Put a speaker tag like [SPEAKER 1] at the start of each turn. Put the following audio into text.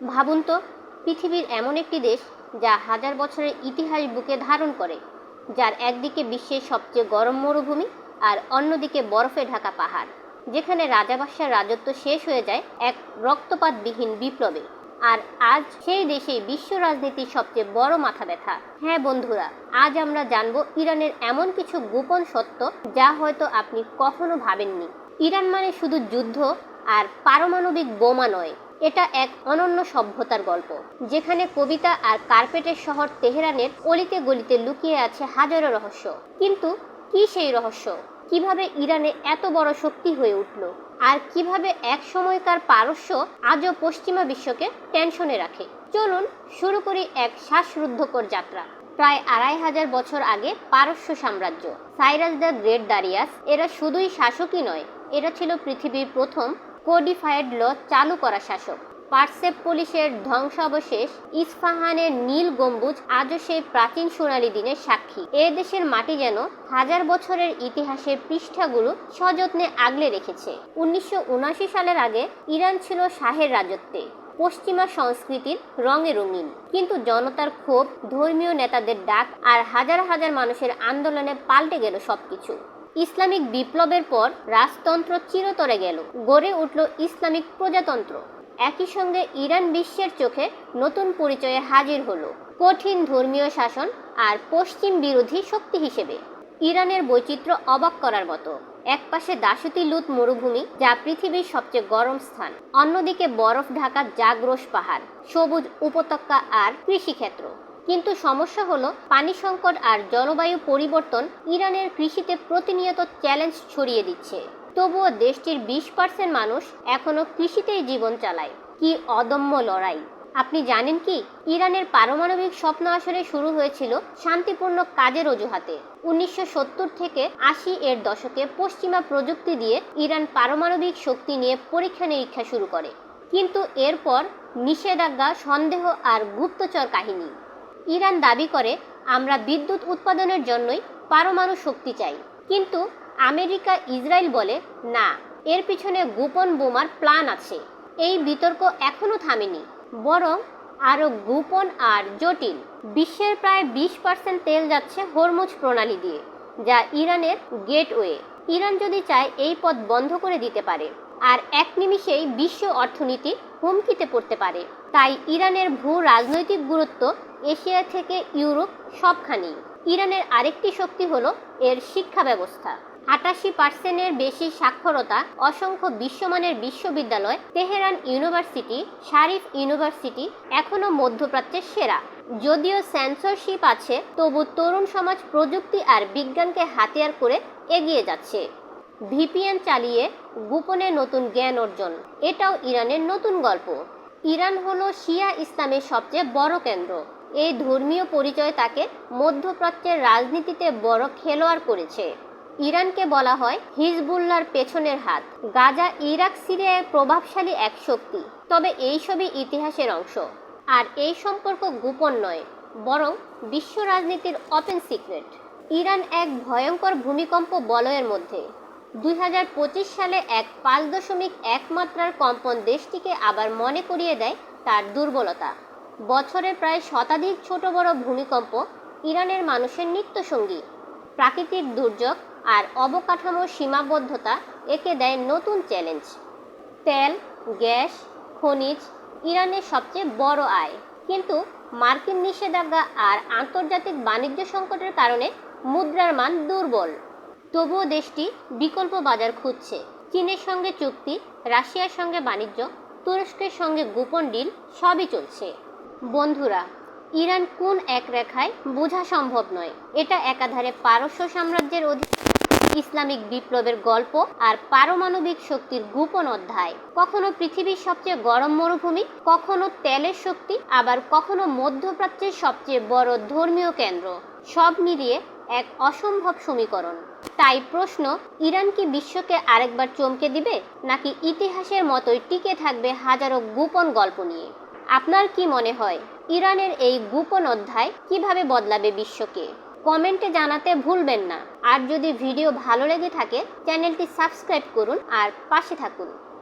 [SPEAKER 1] ভাবুন তো, পৃথিবীর এমন একটি দেশ যা হাজার বছরের ইতিহাস বুকে ধারণ করে, যার একদিকে বিশ্বের সবচেয়ে গরম মরুভূমি আর অন্যদিকে বরফে ঢাকা পাহাড়, যেখানে রাজাবাসার রাজত্ব শেষ হয়ে যায় এক রক্তপাতবিহীন বিপ্লবে। আর আজ সেই দেশেই বিশ্ব রাজনীতির সবচেয়ে বড় মাথা ব্যথা। হ্যাঁ বন্ধুরা, আজ আমরা জানব ইরানের এমন কিছু গোপন সত্য যা হয়তো আপনি কখনো ভাবেননি। ইরান মানে শুধু যুদ্ধ আর পারমাণবিক বোমা নয় এটা এক অনন্য সভ্যতার গল্প, যেখানে কবিতা আর কার্পেটের শহর তেহরানের অলিতে গলিতে লুকিয়ে আছে হাজারো রহস্য। কিন্তু কি সেই রহস্য? কীভাবে ইরানে এত বড় শক্তি হয়ে উঠল? আর কীভাবে এক সময়কার পারস্য আজও পশ্চিমা বিশ্বকে টেনশনে রাখে? চলুন শুরু করি এক শ্বাসরুদ্ধকর যাত্রা। প্রায় আড়াই হাজার বছর আগে পারস্য সাম্রাজ্য, সাইরাস দ্য গ্রেট দারিয়াস, এরা শুধুই শাসকই নয়, এরা ছিল পৃথিবীর প্রথম কোডিফাইড ল চালু করা শাসক। পার্সেপ পুলিশের ধ্বংসাবশেষ ইস্পাহানের নীল গম্বুজ আজও সেই প্রাচীন সোনালী দিনের সাক্ষী। এ দেশের মাটি যেন হাজার বছরের ইতিহাসের পৃষ্ঠাগুলো সযত্নে আগলে রেখেছে। উনিশশো সালের আগে ইরান ছিল শাহের রাজত্বে। পশ্চিমা সংস্কৃতির রঙে রঙিন। কিন্তু জনতার ক্ষোভ, ধর্মীয় নেতাদের ডাক আর হাজার হাজার মানুষের আন্দোলনে পাল্টে গেল সবকিছু। ইসলামিক বিপ্লবের পর রাজতন্ত্র চিরতরে গেল। গড়ে উঠল ইসলামিক প্রজাতন্ত্র। একই সঙ্গে ইরান বিশ্বের চোখে নতুন পরিচয়ে হাজির হলো। কঠিন ধর্মীয় শাসন আর পশ্চিম বিরোধী শক্তি হিসেবে। ইরানের বৈচিত্র্য অবাক করার মতো। একপাশে দাসতী লুত মরুভূমি, যা পৃথিবীর সবচেয়ে গরম স্থান। অন্যদিকে বরফ ঢাকা জাগ্রোস পাহাড়, সবুজ উপত্যকা আর কৃষিক্ষেত্র। কিন্তু সমস্যা হলো পানি সংকট আর জলবায়ু পরিবর্তন ইরানের কৃষিতে প্রতিনিয়ত চ্যালেঞ্জ ছড়িয়ে দিচ্ছে। তবুও দেশটির বিশ পার্সেন্ট মানুষ এখনও কৃষিতেই জীবন চালায়। কি অদম্য লড়াই। আপনি জানেন কি, ইরানের পারমাণবিক স্বপ্ন আসলে শুরু হয়েছিল শান্তিপূর্ণ কাজের অজুহাতে। উনিশশো সত্তর থেকে আশি এর দশকে পশ্চিমা প্রযুক্তি দিয়ে ইরান পারমাণবিক শক্তি নিয়ে পরীক্ষা নিরীক্ষা শুরু করে। কিন্তু এরপর নিষেধাজ্ঞা, সন্দেহ আর গুপ্তচর কাহিনী। ইরান দাবি করে, আমরা বিদ্যুৎ উৎপাদনের জন্যই পারমাণু শক্তি চাই। কিন্তু আমেরিকা ইসরায়েল বলে, না, এর পিছনে গোপন বোমার প্ল্যান আছে। এই বিতর্ক এখনও থামেনি। বরং আরও গোপন আর জটিল, বিশ্বের প্রায় বিশ পার্সেন্ট তেল যাচ্ছে হরমুজ প্রণালী দিয়ে, যা ইরানের গেটওয়ে। ইরান যদি চায় এই পথ বন্ধ করে দিতে পারে, আর এক নিমিষেই বিশ্ব অর্থনীতি হুমকিতে পড়তে পারে। তাই ইরানের ভূ রাজনৈতিক গুরুত্ব এশিয়া থেকে ইউরোপ সবখানেই। ইরানের আরেকটি শক্তি হলো এর শিক্ষা ব্যবস্থা। আটাশি পার্সেন্টের বেশি সাক্ষরতা অসংখ্য বিশ্বমানের বিশ্ববিদ্যালয়, তেহরান ইউনিভার্সিটি, শারিফ ইউনিভার্সিটি এখনও মধ্যপ্রাচ্যের সেরা। যদিও সেন্সরশিপ আছে, তবু তরুণ সমাজ প্রযুক্তি আর বিজ্ঞানকে হাতিয়ার করে এগিয়ে যাচ্ছে। ভিপিএন চালিয়ে গোপনে নতুন জ্ঞান অর্জন, এটাও ইরানের নতুন গল্প। ইরান হলো শিয়া ইসলামের সবচেয়ে বড় কেন্দ্র। এই ধর্মীয় পরিচয় তাকে মধ্যপ্রাচ্যের রাজনীতিতে বড় খেলোয়াড় করেছে। ইরানকে বলা হয় হিজবুল্লার পেছনের হাত। গাজা, ইরাক সিরিয়ায় প্রভাবশালী এক শক্তি। তবে এই সবই ইতিহাসের অংশ। আর এই সম্পর্ক গোপন নয়, বরং বিশ্ব রাজনীতির ওপেন সিক্রেট ইরান এক ভয়ঙ্কর ভূমিকম্প বলয়ের মধ্যে। দুই হাজার পঁচিশ সালে এক পাঁচ দশমিক এক মাত্রার কম্পন দেশটিকে আবার মনে করিয়ে দেয় তার দুর্বলতা। বছরে প্রায় শতাধিক ছোট বড় ভূমিকম্প ইরানের মানুষের নিত্যসঙ্গী। প্রাকৃতিক দুর্যোগ আর অবকাঠামো সীমাবদ্ধতা একে দেয় নতুন চ্যালেঞ্জ। তেল, গ্যাস, খনিজ ইরানের সবচেয়ে বড় আয়। কিন্তু মার্কিন নিষেধাজ্ঞা আর আন্তর্জাতিক বাণিজ্য সংকটের কারণে মুদ্রার মান দুর্বল। তবুও দেশটি বিকল্প বাজার খুঁজছে। চীনের সঙ্গে চুক্তি, রাশিয়ার সঙ্গে বাণিজ্য, তুরস্কের সঙ্গে গোপন ডিল, সবই চলছে। বন্ধুরা, ইরান কোন এক রেখায় বোঝা সম্ভব নয়? এটা একাধারে পারস্য সাম্রাজ্যের অধীন ইসলামিক বিপ্লবের গল্প আর পারমাণবিক শক্তির গোপন অধ্যায়। কখনো পৃথিবীর সবচেয়ে গরম মরুভূমি, কখনো তেলের শক্তি, আবার কখনো মধ্যপ্রাচ্যের সবচেয়ে বড় ধর্মীয় কেন্দ্র। সব মিলিয়ে এক অসম্ভব সমীকরণ। তাই প্রশ্ন, ইরান কি বিশ্বকে আরেকবার চমকে দিবে, নাকি ইতিহাসের মতোই টিকে থাকবে হাজারো গোপন গল্প নিয়ে? আপনার কি মনে হয় ইরানের এই গোপন অধ্যায় কীভাবে বদলাবে বিশ্বকে? কমেন্টে জানাতে ভুলবেন না। আর যদি ভিডিও ভালো লেগে থাকে, চ্যানেলটি সাবস্ক্রাইব করুন আর পাশে থাকুন।